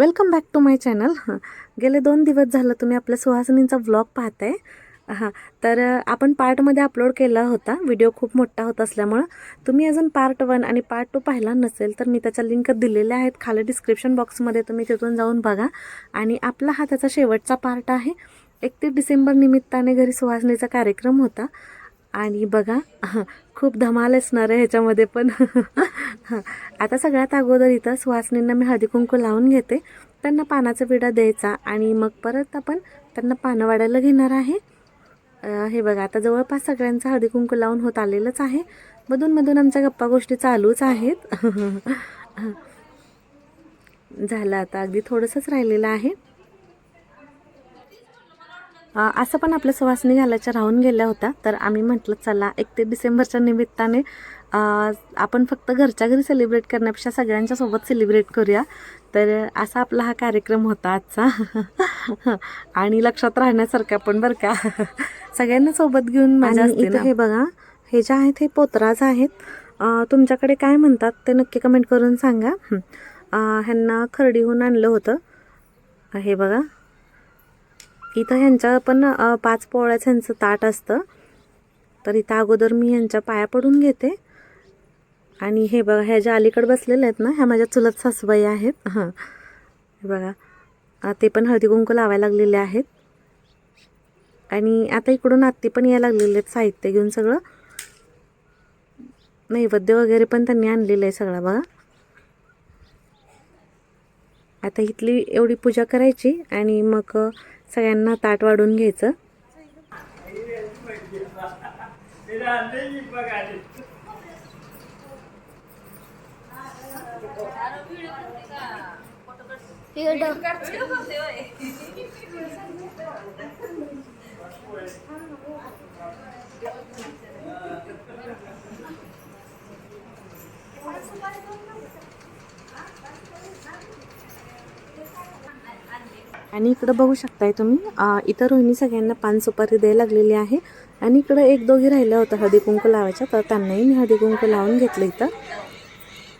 Welcome back to my channel गेले दोन दिवस झालं तुम्ही आपल्या सुहासिनींचा व्लॉग पाहताय. हां. तर आपण पार्टमध्ये अपलोड केला होता. व्हिडिओ खूप मोठा होत असल्यामुळं. तुम्ही अजून पार्ट वन आणि पार्ट टू पाहिला नसेल तर मी त्याच्या लिंक दिलेल्या आहेत. खाली डिस्क्रिप्शन बॉक्समध्ये तुम्ही तिथून जाऊन बघा. आणि आपला हा त्याचा शेवटचा पार्ट आहे. एकतीस डिसेंबर निमित्ताने घरी सुहासिनीचा कार्यक्रम होता. आणि बघा खूप धमाल असणार आहे ह्याच्यामध्ये पण. आता सगळ्यात अगोदर इथं सुहासनींना मी हळदी कुंकू लावून घेते. त्यांना पानाचा विडा द्यायचा आणि मग परत आपण त्यांना पानं वाढायला घेणार आहे. हे बघा आता जवळपास सगळ्यांचं हळदी कुंकू लावून होत आलेलंच आहे. मधून मधून आमच्या गप्पा गोष्टी चालूच आहेत. झालं आता अगदी थोडंसंच राहिलेलं आहे. असं पण आपल्या सुवासनी घालायच्या राहून गेल्या होत्या. तर आम्ही म्हटलं चला एकतीस डिसेंबरच्या निमित्ताने आपण फक्त घरच्या घरी सेलिब्रेट करण्यापेक्षा सगळ्यांच्या सोबत सेलिब्रेट करूया. तर असा आपला हा कार्यक्रम होता आजचा. आणि लक्षात राहण्यासारखा पण बरं का. सगळ्यांना सोबत घेऊन असते इथं हे बघा हे जे आहेत हे पोतराज आहेत. तुमच्याकडे काय म्हणतात ते नक्की कमेंट करून सांगा. हं. ह्यांना खर्डीहून आणलं होतं. हे बघा. इथं ह्यांच्या पण पाच पोळ्याच ह्यांचं ताट असतं. तर इथं अगोदर मी ह्यांच्या पाया पडून घेते. आणि हे बघा ह्या ज्या अलीकडे बसलेल्या आहेत ना ह्या माझ्या चुलत सासूबाई आहेत. हां. हे बघा ते पण हळदी कुंकू लावायला लागलेले आहेत. आणि आता इकडून आत्ती पण यायला लागलेले आहेत साहित्य घेऊन सगळं. नैवेद्य वगैरे पण त्यांनी आणलेलं आहे सगळं बघा. आता इथली एवढी पूजा करायची आणि मग सगळ्यांना ताट वाढून घ्यायचं. आणि इकडं बघू शकताय तुम्ही इतर इथं रोहिणी सगळ्यांना पान सुपारी द्यायला लागलेली आहे. आणि इकडं एक दोघी राहिल्या होत्या हळदी कुंकू लावायच्या तर त्यांनाही मी हळदी कुंकू लावून घेतलं इथं.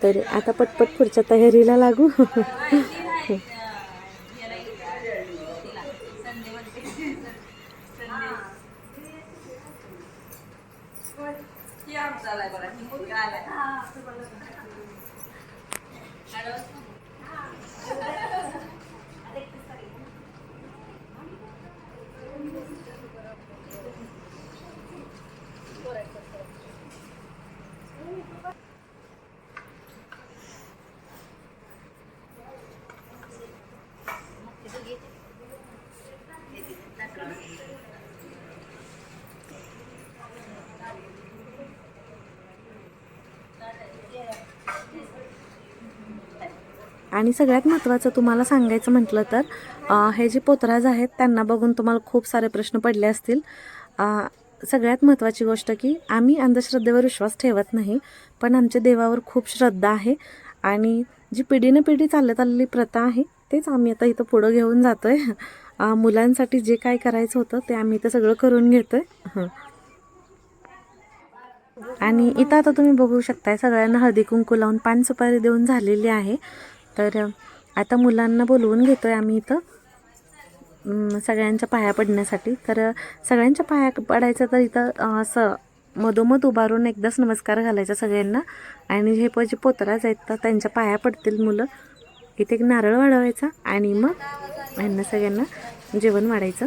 तर आता पटपट पुढच्या तयारीला लागू. आणि सगळ्यात महत्त्वाचं तुम्हाला सांगायचं म्हटलं तर हे जे पोतराज आहेत त्यांना बघून तुम्हाला खूप सारे प्रश्न पडले असतील. सगळ्यात महत्त्वाची गोष्ट की आम्ही अंधश्रद्धेवर विश्वास ठेवत नाही पण आमच्या देवावर खूप श्रद्धा आहे. आणि जी पिढीने पिढी चालत आलेली प्रथा आहे तेच आम्ही आता इथं पुढं घेऊन जातो आहे मुलांसाठी जे काय करायचं होतं ते आम्ही इथं सगळं करून घेतो आहे आणि इथं आता तुम्ही बघू शकताय सगळ्यांना हळदी कुंकू लावून पान सुपारी देऊन झालेली आहे. तर आता मुलांना बोलवून घेतो आहे आम्ही इथं सगळ्यांच्या पाया पडण्यासाठी. तर सगळ्यांच्या पाया पडायचं तर इथं असं मधोमध उभारून एकदाच नमस्कार घालायचा सगळ्यांना. आणि हे पण जे पोतराज आहेत तर त्यांच्या पाया पडतील मुलं. इथे एक नारळ वाढवायचा आणि मग यांना सगळ्यांना जेवण वाढायचं.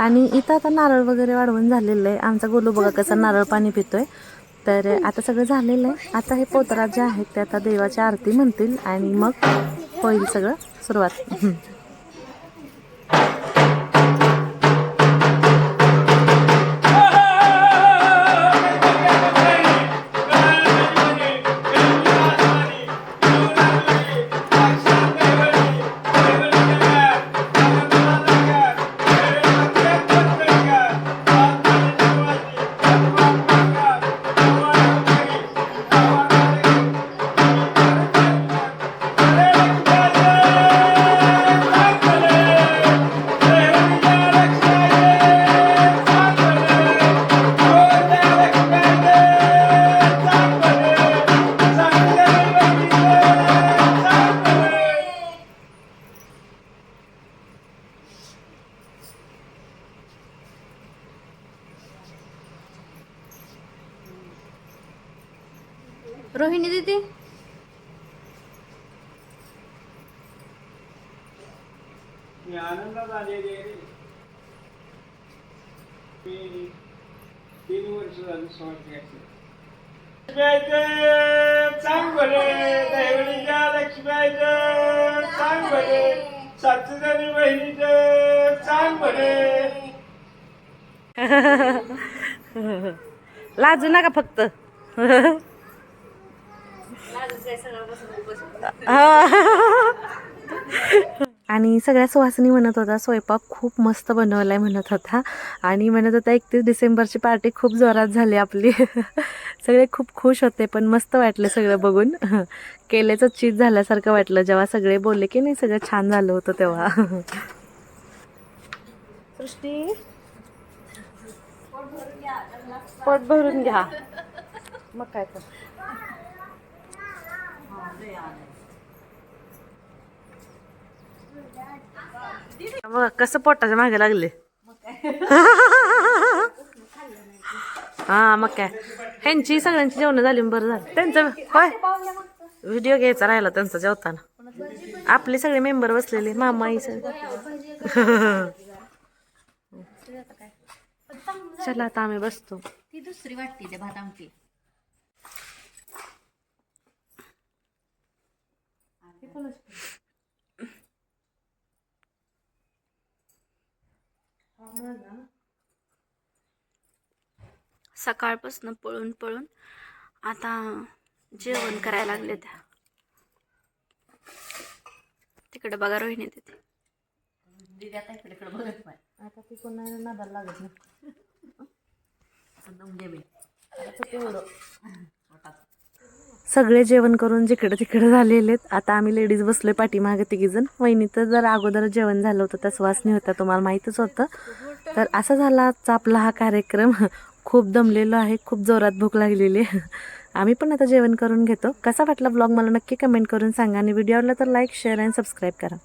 आणि इथं आता नारळ वगैरे वाढवून झालेलं आहे. आमचा गोलू बघा कसा नारळ पाणी पितोय. तर आता सगळं झालेलं आहे. आता हे पोतरा जे आहेत ते आता देवाची आरती म्हणतील आणि मग होईल सगळं सुरुवात. रोहिणी दीदी? मी आनंदात आलेले आहे. मी तीन वर्ष झाली लक्ष्मीचं सातजणी बहिणीचं लाजू नका फक्त. आणि सगळ्या सुवासनी म्हणत होता स्वयंपाक खूप मस्त बनवलाय म्हणत होता. आणि म्हणत होता एकतीस डिसेंबरची पार्टी खूप जोरात झाली आपली. सगळे खूप खुश होते पण मस्त वाटलं सगळं बघून. केल्याचं चीज झाल्यासारखं वाटलं. जेव्हा सगळे बोलले की नाही सगळं छान झालं होतं तेव्हा. सृष्टी पोट भरून घ्या. मग काय तर. बघा कसं पोटाच्या मागे लागले? हा मग काय? ह्यांची सगळ्यांची जेवण झाली बरं झालं. त्यांचं होय? व्हिडिओ घ्यायचा राहिला त्यांचा जेवताना. आपले सगळे मेंबर बसलेले मामा आई सगळे. चला आता आम्ही बसतो. ती दुसरी वाटते ते भात आमटी. सकाळपासून पळून पळून आता जेवण करायला लागले त्या. तिकडे बघा रोहिणी तिथे दीदी आता इकडे इकडे बघत नाही. आता ती कोणाला नादाला लागत नाही. सगळे जेवण करून जिकडे तिकडे झालेले आहेत. आता आम्ही लेडीज बसलोय पाठीमागे तिघीजण. वहिनी तर जर अगोदर जेवण झालं होतं त्या सुवासनी होत्या तुम्हाला माहीतच होतं. तर असा झाला आजचा आपला हा कार्यक्रम. खूप दमलेलो आहे खूप जोरात भूक लागलेली आहे. आम्ही पण आता जेवण करून घेतो. कसा वाटला ब्लॉग मला नक्की कमेंट करून सांगा आणि व्हिडिओ आवडला तर लाईक शेअर अँड सबस्क्राईब करा.